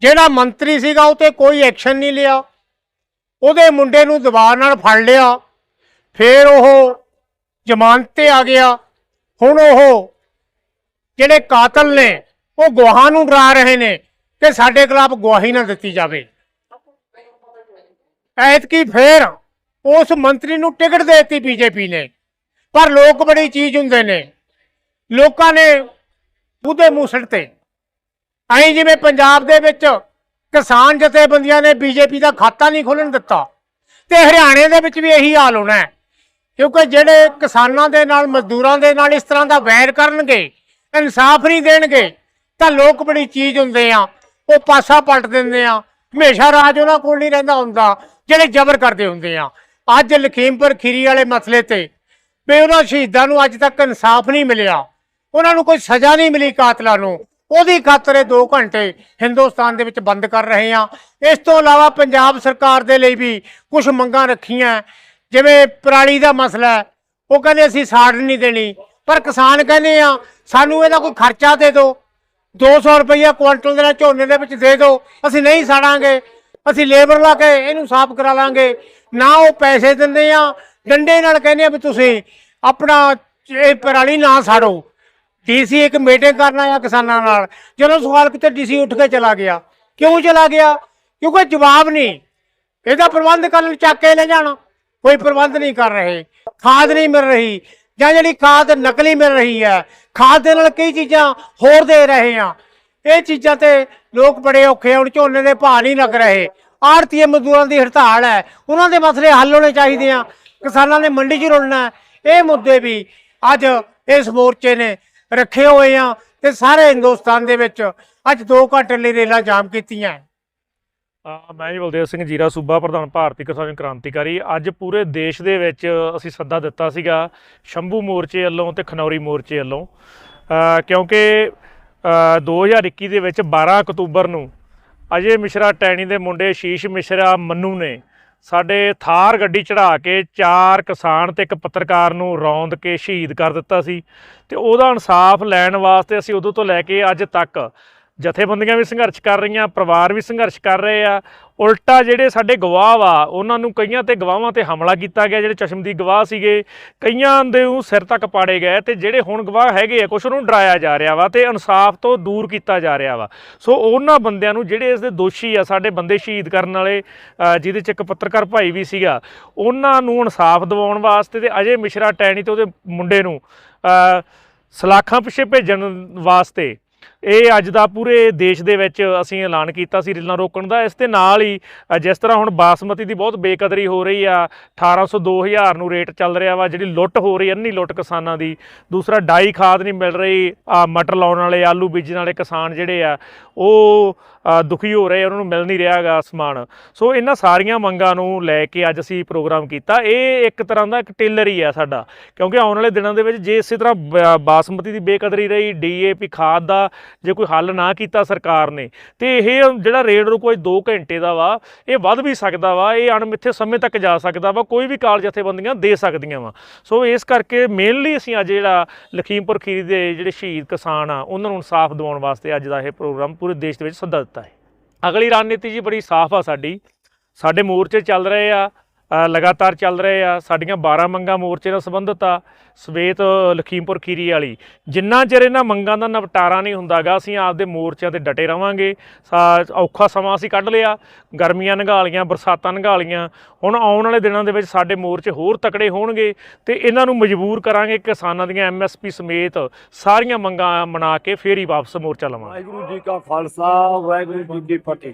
ਜਿਹੜਾ ਮੰਤਰੀ ਸੀਗਾ, ਉਹ ਤੇ ਕੋਈ ਐਕਸ਼ਨ ਨਹੀਂ ਲਿਆ। ਉਹਦੇ ਮੁੰਡੇ ਨੂੰ ਦਬਾਅ ਨਾਲ ਫੜ ਲਿਆ। ਫਿਰ ਉਹ ਜ਼ਮਾਨਤ ਤੇ ਆ ਗਿਆ। ਹੁਣ ਉਹ ਜਿਹੜੇ ਕਾਤਲ ਨੇ, ਉਹ ਗਵਾਹਾਂ ਨੂੰ ਡਰਾ ਰਹੇ ਨੇ ਕਿ ਸਾਡੇ ਖਿਲਾਫ ਗਵਾਹੀ ਨਾ ਦਿੱਤੀ ਜਾਵੇ। ਐਤਕੀ ਫੇਰ ਉਸ ਮੰਤਰੀ ਨੂੰ ਟਿਕਟ ਦੇ ਦਿੱਤੀ ਬੀਜੇਪੀ ਨੇ। ਪਰ ਲੋਕ ਬੜੀ ਚੀਜ਼ ਹੁੰਦੇ ਨੇ। ਲੋਕਾਂ ਨੇ ਉਹਦੇ ਮੂੰਹ ਸਿੱਟਤੇ ਐਂ ਜਿਵੇਂ ਪੰਜਾਬ ਦੇ ਵਿੱਚ ਕਿਸਾਨ ਜਥੇਬੰਦੀਆਂ ਨੇ ਬੀਜੇਪੀ ਦਾ ਖਾਤਾ ਨਹੀਂ ਖੋਲਣ ਦਿੱਤਾ ਤੇ ਹਰਿਆਣੇ ਦੇ ਵਿੱਚ ਵੀ ਇਹੀ ਹਾਲ ਹੋਣਾ ਕਿਉਂਕਿ ਜਿਹੜੇ ਕਿਸਾਨਾਂ ਦੇ ਨਾਲ, ਮਜ਼ਦੂਰਾਂ ਦੇ ਨਾਲ ਇਸ ਤਰ੍ਹਾਂ ਦਾ ਵੈਰ ਕਰਨਗੇ, ਇਨਸਾਫ ਨਹੀਂ ਦੇਣਗੇ, ਤਾਂ ਲੋਕ ਬੜੀ ਚੀਜ਼ ਹੁੰਦੇ ਆ, ਉਹ ਪਾਸਾ ਪਲਟ ਦਿੰਦੇ ਆ। ਹਮੇਸ਼ਾ ਰਾਜ ਉਹਨਾਂ ਕੋਲ ਨਹੀਂ ਰਹਿੰਦਾ ਹੁੰਦਾ, ਜਿਹੜੇ ਜ਼ਬਰ ਕਰਦੇ ਹੁੰਦੇ ਆ। ਅੱਜ ਲਖੀਮਪੁਰ ਖੀਰੀ ਵਾਲੇ ਮਸਲੇ ਤੇ ਵੀ ਉਹਨਾਂ ਸ਼ਹੀਦਾਂ ਨੂੰ ਅੱਜ ਤੱਕ ਇਨਸਾਫ ਨਹੀਂ ਮਿਲਿਆ। ਉਹਨਾਂ ਨੂੰ ਕੋਈ ਸਜ਼ਾ ਨਹੀਂ ਮਿਲੀ ਕਾਤਲਾਂ ਨੂੰ। ਉਹਦੀ ਖਾਤਰ ਇਹ 2 ਘੰਟੇ ਹਿੰਦੁਸਤਾਨ ਦੇ ਵਿੱਚ ਬੰਦ ਕਰ ਰਹੇ ਆ। ਇਸ ਤੋਂ ਇਲਾਵਾ ਪੰਜਾਬ ਸਰਕਾਰ ਦੇ ਲਈ ਵੀ ਕੁਝ ਮੰਗਾਂ ਰੱਖੀਆਂ। ਜਿਵੇਂ ਪਰਾਲੀ ਦਾ ਮਸਲਾ ਉਹ ਕਹਿੰਦੇ ਅਸੀਂ ਸਾੜ ਨਹੀਂ ਦੇਣੀ। ਪਰ ਕਿਸਾਨ ਕਹਿੰਦੇ ਆ, ਸਾਨੂੰ ਇਹਦਾ ਕੋਈ ਖਰਚਾ ਦੇ ਦਿਓ। 200 ਰੁਪਈਆ ਕੁਇੰਟਲ ਦੇ ਨਾਲ ਝੋਨੇ ਦੇ ਵਿੱਚ ਦੇ ਦਿਓ। ਅਸੀਂ ਨਹੀਂ ਸਾੜਾਂਗੇ। ਅਸੀਂ ਲੇਬਰ ਲਾ ਕੇ ਇਹਨੂੰ ਸਾਫ਼ ਕਰਾ ਲਾਂਗੇ। ਨਾ ਉਹ ਪੈਸੇ ਦਿੰਦੇ ਆ। ਡੰਡੇ ਨਾਲ ਕਹਿੰਦੇ ਆ ਵੀ ਤੁਸੀਂ ਆਪਣਾ ਇਹ ਪਰਾਲੀ ਨਾ ਸਾੜੋ। ਡੀਸੀ ਇੱਕ ਮੀਟਿੰਗ ਕਰਨ ਆਇਆ ਕਿਸਾਨਾਂ ਨਾਲ। ਜਦੋਂ ਸਵਾਲ ਕਿਤੇ ਡੀਸੀ ਉੱਠ ਕੇ ਚਲਾ ਗਿਆ, ਕਿਉਂ ਚਲਾ ਗਿਆ? ਕਿਉਂਕਿ ਜਵਾਬ ਨਹੀਂ। ਇਹਦਾ ਪ੍ਰਬੰਧ ਕਰਨ ਚੱਕ ਕੇ ਲੈ ਜਾਣਾ। ਕੋਈ ਪ੍ਰਬੰਧ ਨਹੀਂ ਕਰ ਰਹੇ। ਖਾਦ ਨਹੀਂ ਮਿਲ ਰਹੀ। ਜਾਂ ਜਿਹੜੀ ਖਾਦ ਨਕਲੀ ਮਿਲ ਰਹੀ ਹੈ, ਖਾਦ ਦੇ ਨਾਲ ਕਈ ਚੀਜ਼ਾਂ ਹੋਰ ਦੇ ਰਹੇ ਆ। ਇਹ ਚੀਜ਼ਾਂ ਤੇ ਲੋਕ ਬੜੇ ਔਖੇ ਹੁਣ ਝੋਨੇ ਦੇ ਭਾਅ ਨਹੀਂ ਲੱਗ ਰਹੇ। ਆੜਤੀਏ ਮਜ਼ਦੂਰਾਂ ਦੀ ਹੜਤਾਲ ਹੈ। ਉਹਨਾਂ ਦੇ ਮਸਲੇ ਹੱਲ ਹੋਣੇ ਚਾਹੀਦੇ ਆ। ਕਿਸਾਨਾਂ ਨੇ ਮੰਡੀ 'ਚ ਰੁਲਣਾ ਇਹ ਮੁੱਦੇ ਵੀ ਅੱਜ ਇਸ ਮੋਰਚੇ ਨੇ ਰੱਖੇ ਹੋਏ ਆ ਤੇ ਸਾਰੇ ਹਿੰਦੁਸਤਾਨ ਦੇ ਵਿੱਚ ਅੱਜ 2 ਘੰਟੇ ਲਈ ਰੇਲਾਂ ਜਾਮ ਕੀਤੀਆਂ। ਮੈਂ ਜੀ ਬਲਦੇਵ ਸਿੰਘ ਜੀਰਾ ਸੂਬਾ ਪ੍ਰਧਾਨ ਭਾਰਤੀ ਕਿਸਾਨ ਕ੍ਰਾਂਤੀਕਾਰੀ। ਅੱਜ ਪੂਰੇ ਦੇਸ਼ ਦੇ ਵਿੱਚ ਅਸੀਂ ਸੱਦਾ ਦਿੱਤਾ ਸੀਗਾ ਸ਼ੰਭੂ ਮੋਰਚੇ ਵੱਲੋਂ ਤੇ ਖਨੌਰੀ ਮੋਰਚੇ ਵੱਲੋਂ। ਅ, ਕਿਉਂਕਿ ਅ, 2021 ਦੇ ਵਿੱਚ 12 ਅਕਤੂਬਰ ਨੂੰ ਅਜੇ ਮਿਸ਼ਰਾ ਟੈਣੀ ਦੇ ਮੁੰਡੇ ਸ਼ੀਸ਼ ਮਿਸ਼ਰਾ ਮੰਨੂ ਨੇ ਸਾਡੇ ਥਾਰ ਗੱਡੀ ਚੜਾ ਕੇ ਚਾਰ ਕਿਸਾਨ ਤੇ ਇੱਕ ਪੱਤਰਕਾਰ ਨੂੰ ਰੌਂਦ ਕੇ ਸ਼ਹੀਦ ਕਰ ਦਿੱਤਾ ਸੀ ਤੇ ਉਹਦਾ ਇਨਸਾਫ ਲੈਣ ਵਾਸਤੇ ਅਸੀਂ ਉਦੋਂ ਤੋਂ ਲੈ ਕੇ ਅੱਜ ਤੱਕ ਜਥੇਬੰਦੀਆਂ ਵੀ ਸੰਘਰਸ਼ ਕਰ ਰਹੀਆਂ, ਪਰਿਵਾਰ ਵੀ ਸੰਘਰਸ਼ ਕਰ ਰਹੇ ਆ। ਉਲਟਾ ਜਿਹੜੇ ਸਾਡੇ ਗਵਾਹ ਵਾ, ਉਹਨਾਂ ਨੂੰ ਕਈਆਂ ਤੇ ਗਵਾਹਾਂ ਤੇ ਹਮਲਾ ਕੀਤਾ ਗਿਆ, ਜਿਹੜੇ ਚਸ਼ਮਦੀ ਗਵਾਹ ਸੀਗੇ, ਕਈਆਂ ਦੇ ਨੂੰ ਸਿਰ ਤੱਕ ਪਾੜੇ ਗਏ ਤੇ ਜਿਹੜੇ ਹੁਣ ਗਵਾਹ ਹੈਗੇ ਆ, ਕੁਛ ਨੂੰ ਡਰਾਇਆ ਜਾ ਰਿਹਾ ਵਾ ਤੇ ਇਨਸਾਫ ਤੋਂ ਦੂਰ ਕੀਤਾ ਜਾ ਰਿਹਾ ਵਾ। ਸੋ ਉਹਨਾਂ ਬੰਦਿਆਂ ਨੂੰ ਜਿਹੜੇ ਇਸ ਦੇ ਦੋਸ਼ੀ ਆ, ਸਾਡੇ ਬੰਦੇ ਸ਼ਹੀਦ ਕਰਨ ਵਾਲੇ ਜਿਹਦੇ ਚ ਇੱਕ ਪੱਤਰਕਾਰ ਭਾਈ ਵੀ ਸੀਗਾ, ਉਹਨਾਂ ਨੂੰ ਇਨਸਾਫ ਦਿਵਾਉਣ ਵਾਸਤੇ ਤੇ ਅਜੇ ਮਿਸ਼ਰਾ ਟੈਣੀ ਤੇ ਉਹਦੇ ਮੁੰਡੇ ਨੂੰ ਸਲਾਖਾਂ ਪਿੱਛੇ ਭੇਜਣ ਵਾਸਤੇ ਇਹ ਅੱਜ ਦਾ ਪੂਰੇ ਦੇਸ਼ ਦੇ ਵਿੱਚ ਅਸੀਂ ਐਲਾਨ ਕੀਤਾ ਸੀ ਰੇਲਾਂ ਰੋਕਣ ਦਾ। ਇਸ ਦੇ ਨਾਲ ਹੀ ਜਿਸ ਤਰ੍ਹਾਂ ਹੁਣ ਬਾਸਮਤੀ ਦੀ ਬਹੁਤ ਬੇਕਦਰੀ ਹੋ ਰਹੀ ਆ 1800 2000 ਨੂੰ ਰੇਟ ਚੱਲ ਰਿਹਾ ਵਾ, ਜਿਹੜੀ ਲੁੱਟ ਹੋ ਰਹੀ ਅੰਨੀ ਲੁੱਟ ਕਿਸਾਨਾਂ ਦੀ। ਦੂਸਰਾ, ਡਾਈ ਖਾਦ ਨਹੀਂ ਮਿਲ ਰਹੀ, ਆ, ਮਟਰ ਲਾਉਣ ਵਾਲੇ, ਆਲੂ ਬੀਜਣ ਵਾਲੇ ਕਿਸਾਨ ਜਿਹੜੇ ਆ, ਉਹ ਦੁਖੀ ਹੋ ਰਹੇ, ਉਹਨਾਂ ਨੂੰ ਮਿਲ ਨਹੀਂ ਰਿਹਾਗਾ ਸਮਾਨ। ਸੋ ਇਹਨਾਂ ਸਾਰੀਆਂ ਮੰਗਾਂ ਨੂੰ ਲੈ ਕੇ ਅੱਜ ਅਸੀਂ ਪ੍ਰੋਗਰਾਮ ਕੀਤਾ। ਇਹ ਇੱਕ ਤਰ੍ਹਾਂ ਦਾ ਇੱਕ ਟੇਲਰ ਹੀ ਆ ਸਾਡਾ, ਕਿਉਂਕਿ ਆਉਣ ਵਾਲੇ ਦਿਨਾਂ ਦੇ ਵਿੱਚ ਜੇ ਇਸੇ ਤਰ੍ਹਾਂ, ਬ- ਬਾਸਮਤੀ ਦੀ ਬੇਕਦਰੀ ਰਹੀ, ਡੀਏਪੀ ਖਾਦ ਦਾ ਜੇ ਕੋਈ ਹੱਲ ਨਾ ਕੀਤਾ ਸਰਕਾਰ ਨੇ, ਤੇ ਇਹ ਜਿਹੜਾ ਰੇਟ ਰੁਕੋ 2 ਘੰਟੇ ਦਾ ਵਾ, ਇਹ ਵੱਧ ਵੀ ਸਕਦਾ ਵਾ, ਇਹ ਅਣਮਿੱਥੇ ਸਮੇਂ ਤੱਕ ਜਾ ਸਕਦਾ ਵਾ, ਕੋਈ ਵੀ ਕਾਲ ਜਥੇਬੰਦੀਆਂ ਦੇ ਸਕਦੀਆਂ ਵਾ। ਸੋ ਇਸ ਕਰਕੇ ਮੇਨਲੀ ਅਸੀਂ ਅੱਜ ਜਿਹੜਾ ਲਖੀਮਪੁਰ ਖੀਰੀ ਦੇ ਜਿਹੜੇ ਸ਼ਹੀਦ ਕਿਸਾਨ ਆ, ਉਹਨਾਂ ਨੂੰ ਇਨਸਾਫ ਦਿਵਾਉਣ ਵਾਸਤੇ ਅੱਜ ਦਾ ਇਹ ਪ੍ਰੋਗਰਾਮ ਪੂਰੇ ਦੇਸ਼ ਦੇ ਵਿੱਚ ਸੱਦਾ ਦਿੱਤਾ ਹੈ। ਅਗਲੀ ਰਣਨੀਤੀ ਜੀ ਬੜੀ ਸਾਫ਼ ਆ ਸਾਡੀ, ਸਾਡੇ ਮੋਰਚੇ ਚੱਲ ਰਹੇ ਆ ਲਗਾਤਾਰ ਚੱਲ ਰਹੇ ਆ। ਸਾਡੀਆਂ 12 ਮੰਗਾਂ ਮੋਰਚੇ ਨਾਲ ਸੰਬੰਧਿਤ ਆ, ਸਵੇਤ, ਲਖੀਮਪੁਰ ਖੀਰੀ ਵਾਲੀ। ਜਿੰਨਾ ਚਿਰ ਇਹਨਾਂ ਮੰਗਾਂ ਦਾ ਨਿਪਟਾਰਾ ਨਹੀਂ ਹੁੰਦਾਗਾ, ਅਸੀਂ ਆਪਦੇ ਮੋਰਚਿਆਂ ਤੇ ਡਟੇ ਰਵਾਂਗੇ। ਸਾ- ਔਖਾ ਸਮਾਂ ਅਸੀਂ ਕੱਢ ਲਿਆ। ਗਰਮੀਆਂ ਲੰਘਾ ਬਰਸਾਤਾਂ ਲੰਘਾ ਹੁਣ ਆਉਣ ਵਾਲੇ ਦਿਨਾਂ ਦੇ ਵਿੱਚ ਸਾਡੇ ਮੋਰਚੇ ਹੋਰ ਤਕੜੇ ਹੋਣਗੇ ਤੇ ਇਹਨਾਂ ਨੂੰ ਮਜਬੂਰ ਕਰਾਂਗੇ ਕਿਸਾਨਾਂ ਦੀਆਂ ਐਮਐਸਪੀ ਸਮੇਤ ਸਾਰੀਆਂ ਮੰਗਾਂ ਮਨਾ ਕੇ ਫੇਰ ਹੀ ਵਾਪਸ ਮੋਰਚਾ ਲਵਾਂਗੇ। ਵਾਹਿਗੁਰੂ ਜੀ ਕਾ ਖਾਲਸਾ, ਵਾਹਿਗੁਰੂ ਜੀ ਕੀ ਫਤਿਹ।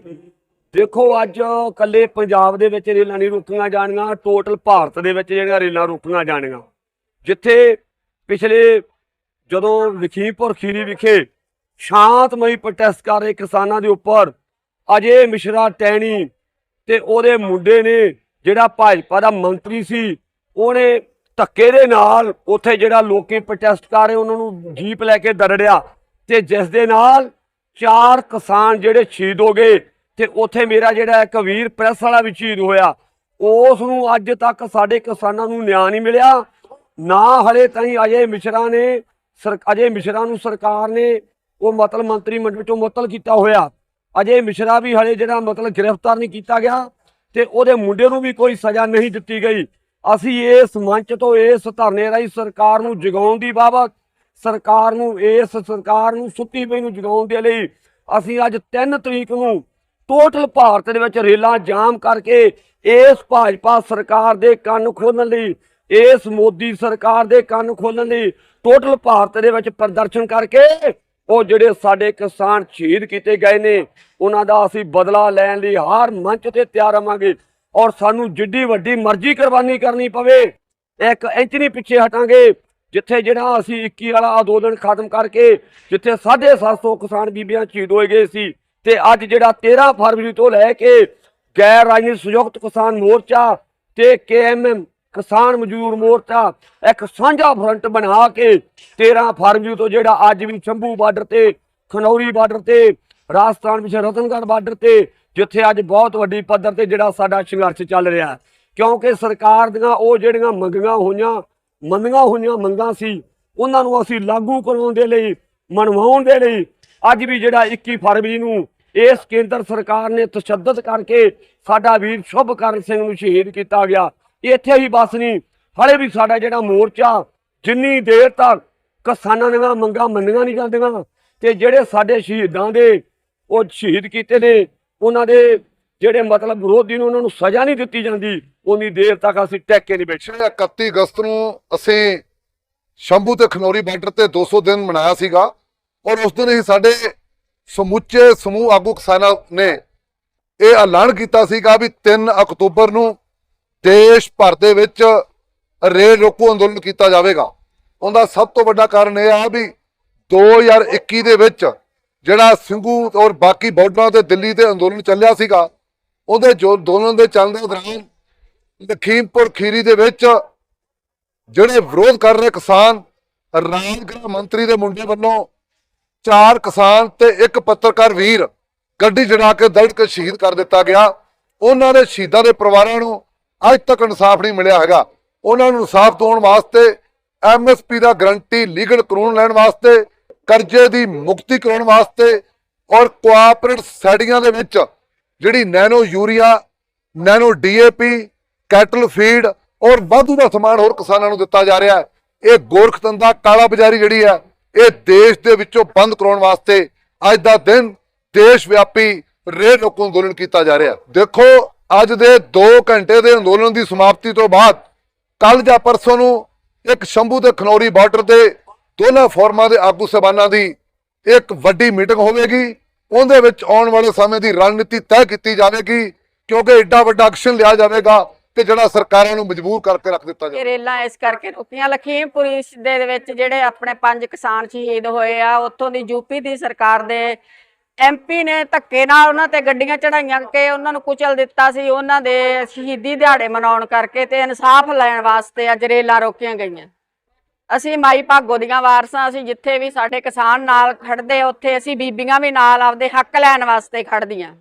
ਦੇਖੋ ਅੱਜ ਕੱਲੇ ਪੰਜਾਬ ਦੇ ਵਿੱਚ ਰੇਲਾਂ ਨਹੀਂ ਰੋਕੀਆਂ ਜਾਣੀਆਂ ਟੋਟਲ ਭਾਰਤ ਦੇ ਵਿੱਚ ਜਿਹੜੀਆਂ ਰੇਲਾਂ ਰੋਕੀਆਂ ਜਾਣੀਆਂ। ਜਿੱਥੇ ਪਿਛਲੇ ਜਦੋਂ ਲਖੀਮਪੁਰ ਖੀਰੀ ਵਿਖੇ ਸ਼ਾਂਤਮਈ ਪ੍ਰੋਟੈਸਟ ਕਰ ਰਹੇ ਕਿਸਾਨਾਂ ਦੇ ਉੱਪਰ, ਅਜੇ ਮਿਸ਼ਰਾ ਟੈਣੀ ਤੇ ਉਹਦੇ ਮੁੰਡੇ ਨੇ ਜਿਹੜਾ ਭਾਜਪਾ ਦਾ ਮੰਤਰੀ ਸੀ, ਉਹਨੇ ਧੱਕੇ ਦੇ ਨਾਲ ਉੱਥੇ ਜਿਹੜਾ ਲੋਕੀ ਪ੍ਰੋਟੈਸਟ ਕਰ ਰਹੇ, ਉਹਨਾਂ ਨੂੰ ਜੀਪ ਲੈ ਕੇ ਦਰੜਿਆ ਤੇ ਜਿਸ ਦੇ ਨਾਲ ਚਾਰ ਕਿਸਾਨ ਜਿਹੜੇ ਸ਼ਹੀਦ ਹੋ ਗਏ। ਤੇ ਉੱਥੇ ਮੇਰਾ ਜਿਹੜਾ ਇੱਕ ਵੀਰ ਪ੍ਰੈਸ ਵਾਲਾ ਵੀ ਸ਼ਹੀਦ ਹੋਇਆ ਉਸ ਨੂੰ ਅੱਜ ਤੱਕ ਸਾਡੇ ਕਿਸਾਨਾਂ ਨੂੰ ਨਿਆਂ ਨਹੀਂ ਮਿਲਿਆ, ਨਾ ਹਲੇ ਤਾਈਂ ਅਜੇ ਮਿਸ਼ਰਾ ਨੇ ਸਰ, ਅਜੇ ਮਿਸ਼ਰਾ ਨੂੰ ਸਰਕਾਰ ਨੇ ਉਹ ਮਤਲਬ ਮੰਤਰੀ ਮੰਡਲ ਵਿੱਚੋਂ ਮੁਅੱਤਲ ਕੀਤਾ ਹੋਇਆ। ਅਜੇ ਮਿਸ਼ਰਾ ਵੀ ਹਲੇ ਜਿਹੜਾ ਮਤਲਬ ਗ੍ਰਿਫਤਾਰ ਨਹੀਂ ਕੀਤਾ ਗਿਆ ਤੇ ਉਹਦੇ ਮੁੰਡੇ ਨੂੰ ਵੀ ਕੋਈ ਸਜ਼ਾ ਨਹੀਂ ਦਿੱਤੀ ਗਈ। ਅਸੀਂ ਇਸ ਮੰਚ ਤੋਂ ਇਸ ਧਰਨੇ ਰਾਹੀਂ ਸਰਕਾਰ ਨੂੰ ਜਗਾਉਣ ਦੀ ਬਾਬਤ, ਸਰਕਾਰ ਨੂੰ ਇਸ ਸਰਕਾਰ ਨੂੰ ਸੁੱਤੀ ਪਈ ਨੂੰ ਜਗਾਉਣ ਦੇ ਲਈ ਅਸੀਂ ਅੱਜ 3 ਤਰੀਕ ਨੂੰ ਟੋਟਲ ਭਾਰਤ ਦੇ ਵਿੱਚ ਰੇਲਾਂ ਜਾਮ ਕਰਕੇ ਇਸ ਭਾਜਪਾ ਸਰਕਾਰ ਦੇ ਕੰਨ ਖੋਲਣ ਲਈ, ਇਸ ਮੋਦੀ ਸਰਕਾਰ ਦੇ ਕੰਨ ਖੋਲਣ ਲਈ ਟੋਟਲ ਭਾਰਤ ਦੇ ਵਿੱਚ ਪ੍ਰਦਰਸ਼ਨ ਕਰਕੇ ਉਹ ਜਿਹੜੇ ਸਾਡੇ ਕਿਸਾਨ ਸ਼ਹੀਦ ਕੀਤੇ ਗਏ ਨੇ, ਉਹਨਾਂ ਦਾ ਅਸੀਂ ਬਦਲਾ ਲੈਣ ਲਈ ਹਰ ਮੰਚ ਤੇ ਤਿਆਰ ਰਵਾਂਗੇ ਔਰ ਸਾਨੂੰ ਜਿੱਡੀ ਵੱਡੀ ਮਰਜ਼ੀ ਕੁਰਬਾਨੀ ਕਰਨੀ ਪਵੇ, ਇੱਕ ਇੰਚ ਨਹੀਂ ਪਿੱਛੇ ਹਟਾਂਗੇ, ਜਿੱਥੇ ਜਿਹੜਾ ਅਸੀਂ 21 ਵਾਲਾ ਅੰਦੋਲਨ ਖਤਮ ਕਰਕੇ ਜਿੱਥੇ 750 ਕਿਸਾਨ ਬੀਬੀਆਂ ਸ਼ਹੀਦ ਹੋਏ ਗਏ ਸੀ ਤੇ ਅੱਜ ਜਿਹੜਾ 13 ਫਰਵਰੀ ਤੋਂ ਲੈ ਕੇ ਗੈਰ ਰਾਜਨੀਤਿਕ ਸੰਯੁਕਤ ਕਿਸਾਨ ਮੋਰਚਾ ਤੇ ਕੇਐਮਐਮ ਕਿਸਾਨ ਮਜ਼ਦੂਰ ਮੋਰਚਾ ਇੱਕ ਸਾਂਝਾ ਫਰੰਟ ਬਣਾ ਕੇ 13 ਫਰਵਰੀ ਤੋਂ ਜਿਹੜਾ ਅੱਜ ਵੀ ਸ਼ੰਭੂ ਬਾਰਡਰ ਤੇ, ਖਨੌਰੀ ਬਾਰਡਰ ਤੇ, ਰਾਜਸਥਾਨ ਵਿੱਚ ਰਤਨਗੜ੍ਹ ਬਾਰਡਰ ਤੇ, ਜਿੱਥੇ ਅੱਜ ਬਹੁਤ ਵੱਡੀ ਪੱਧਰ ਤੇ ਜਿਹੜਾ ਸਾਡਾ ਸੰਘਰਸ਼ ਚੱਲ ਰਿਹਾ ਕਿਉਂਕਿ ਸਰਕਾਰ ਦੀਆਂ ਉਹ ਜਿਹੜੀਆਂ ਮੰਗਾਂ ਹੋਈਆਂ ਮੰਨੀਆਂ ਹੋਈਆਂ ਮੰਗਾਂ ਸੀ, ਉਹਨਾਂ ਨੂੰ ਅਸੀਂ ਲਾਗੂ ਕਰਾਉਣ ਦੇ ਲਈ, ਮਨਵਾਉਣ ਦੇ ਲਈ ਅੱਜ ਵੀ ਜਿਹੜਾ 21 ਫਰਵਰੀ ਨੂੰ ਇਸ ਕੇਂਦਰ ਸਰਕਾਰ ਨੇ ਤਸ਼ੱਦਦ ਕਰਕੇ ਸਾਡਾ ਵੀਰ ਸ਼ੁਭਕਰਨ ਸਿੰਘ ਨੂੰ ਸ਼ਹੀਦ ਕੀਤਾ ਗਿਆ। ਇੱਥੇ ਹੀ ਬਸ ਨਹੀਂ, ਹਲੇ ਵੀ ਸਾਡਾ ਜਿਹੜਾ ਮੋਰਚਾ, ਜਿੰਨੀ ਦੇਰ ਤੱਕ ਕਿਸਾਨਾਂ ਦੀਆਂ ਮੰਗਾਂ ਮੰਨੀਆਂ ਨਹੀਂ ਜਾਂਦੀਆਂ ਤੇ ਜਿਹੜੇ ਸਾਡੇ ਸ਼ਹੀਦਾਂ ਦੇ ਉਹ ਸ਼ਹੀਦ ਕੀਤੇ ਨੇ, ਉਹਨਾਂ ਦੇ ਜਿਹੜੇ ਮਤਲਬ ਵਿਰੋਧੀ ਨੂੰ ਉਹਨਾਂ ਨੂੰ ਸਜ਼ਾ ਨਹੀਂ ਦਿੱਤੀ ਜਾਂਦੀ ਉਨੀ ਦੇਰ ਤੱਕ ਅਸੀਂ ਟੈਕ ਕੇ ਨਹੀਂ ਬੈਠੇ। ਪਿਛਲੇ 31 ਅਗਸਤ ਨੂੰ ਅਸੀਂ ਸ਼ੰਭੂ ਤੇ ਖਨੌਰੀ ਬਾਰਡਰ ਤੇ 200 ਦਿਨ ਮਨਾਇਆ ਸੀਗਾ ਔਰ ਉਸ ਦਿਨ ਹੀ ਸਾਡੇ ਸਮੁੱਚੇ ਸਮੂਹ ਆਗੂ ਕਿਸਾਨਾਂ ਨੇ ਇਹ ਐਲਾਨ ਕੀਤਾ ਸੀਗਾ ਵੀ 3 ਅਕਤੂਬਰ ਨੂੰ ਦੇਸ਼ ਭਰ ਦੇ ਵਿੱਚ ਰੇਲ ਰੋਕੂ ਅੰਦੋਲਨ ਕੀਤਾ ਜਾਵੇਗਾ। ਉਹਦਾ ਸਭ ਤੋਂ ਵੱਡਾ ਕਾਰਨ ਇਹ ਆ ਵੀ 2021 ਦੇ ਵਿੱਚ ਜਿਹੜਾ ਸਿੰਘੂ ਔਰ ਬਾਕੀ ਬਾਰਡਰਾਂ ਤੇ ਦਿੱਲੀ ਤੇ ਅੰਦੋਲਨ ਚੱਲਿਆ ਸੀਗਾ, ਉਹਦੇ ਜੋ ਅੰਦੋਲਨ ਦੇ ਚੱਲਦੇ ਦੌਰਾਨ ਲਖੀਮਪੁਰ ਖੀਰੀ ਦੇ ਵਿੱਚ ਜਿਹੜੇ ਵਿਰੋਧ ਕਰ ਰਹੇ ਕਿਸਾਨ ਰਾਜ ਗ੍ਰਹਿ ਮੰਤਰੀ ਦੇ ਮੁੰਡੇ ਵੱਲੋਂ ਚਾਰ ਕਿਸਾਨ ਤੇ ਇੱਕ ਪੱਤਰਕਾਰ ਵੀਰ ਗੱਡੀ ਜੜਾ ਕੇ ਦਲਟ ਕੇ ਸ਼ਹੀਦ ਕਰ ਦਿੱਤਾ ਗਿਆ। ਉਹਨਾਂ ਦੇ ਸ਼ਹੀਦਾਂ ਦੇ ਪਰਿਵਾਰਾਂ ਨੂੰ ਅੱਜ ਤੱਕ ਇਨਸਾਫ ਨਹੀਂ ਮਿਲਿਆ ਹੈਗਾ। ਉਹਨਾਂ ਨੂੰ ਇਨਸਾਫ ਦਿਵਾਉਣ ਵਾਸਤੇ ਐਮਐਸਪੀ ਦਾ ਗਰੰਟੀ, ਲੀਗਲ ਕਾਨੂੰਨ ਲੈਣ ਵਾਸਤੇ, ਕਰਜ਼ੇ ਦੀ ਮੁਕਤੀ ਕਰਾਉਣ ਵਾਸਤੇ ਔਰ ਕੋਆਪਰੇਟ ਸੈਡੀਆਂ ਦੇ ਵਿੱਚ ਜਿਹੜੀ nano urea, nano DAP cattle feed ਔਰ ਵਾਧੂ ਦਾ ਸਮਾਨ ਹੋਰ ਕਿਸਾਨਾਂ ਨੂੰ ਦਿੱਤਾ ਜਾ ਰਿਹਾ ਹੈ। ਇਹ ਗੋਰਖਤੰਦਾ ਕਾਲਾ ਬਾਜ਼ਾਰੀ ਜਿਹੜੀ ਹੈ ਇਹ ਦੇਸ਼ ਦੇ ਵਿੱਚੋਂ ਬੰਦ ਕਰਾਉਣ ਵਾਸਤੇ ਅੱਜ ਦਾ ਦਿਨ ਦੇਸ਼ ਵਿਆਪੀ ਰੇਲ ਰੋਕੋ ਅੰਦੋਲਨ ਕੀਤਾ ਜਾ ਰਿਹਾ। ਦੇਖੋ, ਅੱਜ ਦੇ 2 ਘੰਟੇ ਦੇ ਅੰਦੋਲਨ ਦੀ ਸਮਾਪਤੀ ਤੋਂ ਬਾਅਦ ਕੱਲ ਜਾਂ ਪਰਸੋਂ ਨੂੰ ਇੱਕ ਸ਼ੰਭੂ ਤੇ ਖਨੌਰੀ ਬਾਰਡਰ 'ਤੇ ਦੋਨਾਂ ਫੋਰਮਾਂ ਦੇ ਆਗੂ ਸਬਾਨਾਂ ਦੀ ਇੱਕ ਵੱਡੀ ਮੀਟਿੰਗ ਹੋਵੇਗੀ। ਉਹਦੇ ਵਿੱਚ ਆਉਣ ਵਾਲੇ ਸਮੇਂ ਦੀ ਰਣਨੀਤੀ ਤੈਅ ਕੀਤੀ ਜਾਵੇਗੀ ਕਿਉਂਕਿ ਐਡਾ ਵੱਡਾ ਐਕਸ਼ਨ ਲਿਆ ਜਾਵੇਗਾ। ਕਿ ਜਿਹੜਾ ਸਰਕਾਰਾਂ ਨੂੰ ਮਜਬੂਰ ਕਰਕੇ ਰੱਖ ਦਿੱਤਾ ਜਾਵੇ। ਰੇਲਾਂ ਇਸ ਕਰਕੇ ਰੁਕੀਆਂ। ਲਖੀਮਪੁਰੀ ਦੇ ਵਿੱਚ ਜਿਹੜੇ ਆਪਣੇ ਪੰਜ ਕਿਸਾਨ ਸ਼ਹੀਦ ਹੋਏ ਆ, ਉੱਥੋਂ ਦੀ ਯੂਪੀ ਦੀ ਸਰਕਾਰ ਦੇ ਐਮਪੀ ਨੇ ਧੱਕੇ ਨਾਲ ਉਹਨਾਂ ਤੇ ਗੱਡੀਆਂ ਚੜਾਈਆਂ ਕਿ ਉਹਨਾਂ ਨੂੰ ਕੁਚਲ ਦਿੱਤਾ ਸੀ। ਉਹਨਾਂ ਦੇ ਸ਼ਹੀਦੀ ਦਿਹਾੜੇ ਮਨਾਉਣ ਕਰਕੇ ਤੇ ਇਨਸਾਫ ਲੈਣ ਵਾਸਤੇ ਅੱਜ ਰੇਲਾਂ ਰੋਕੀਆਂ ਗਈਆਂ। ਅਸੀਂ ਮਾਈ ਭਾਗੋ ਦੀਆਂ ਵਾਰਸਾਂ, ਅਸੀਂ ਜਿੱਥੇ ਵੀ ਸਾਡੇ ਕਿਸਾਨ ਨਾਲ ਖੜਦੇ ਉੱਥੇ ਅਸੀਂ ਬੀਬੀਆਂ ਵੀ ਨਾਲ ਆਪਦੇ ਹੱਕ ਲੈਣ ਵਾਸਤੇ ਖੜਦੀਆਂ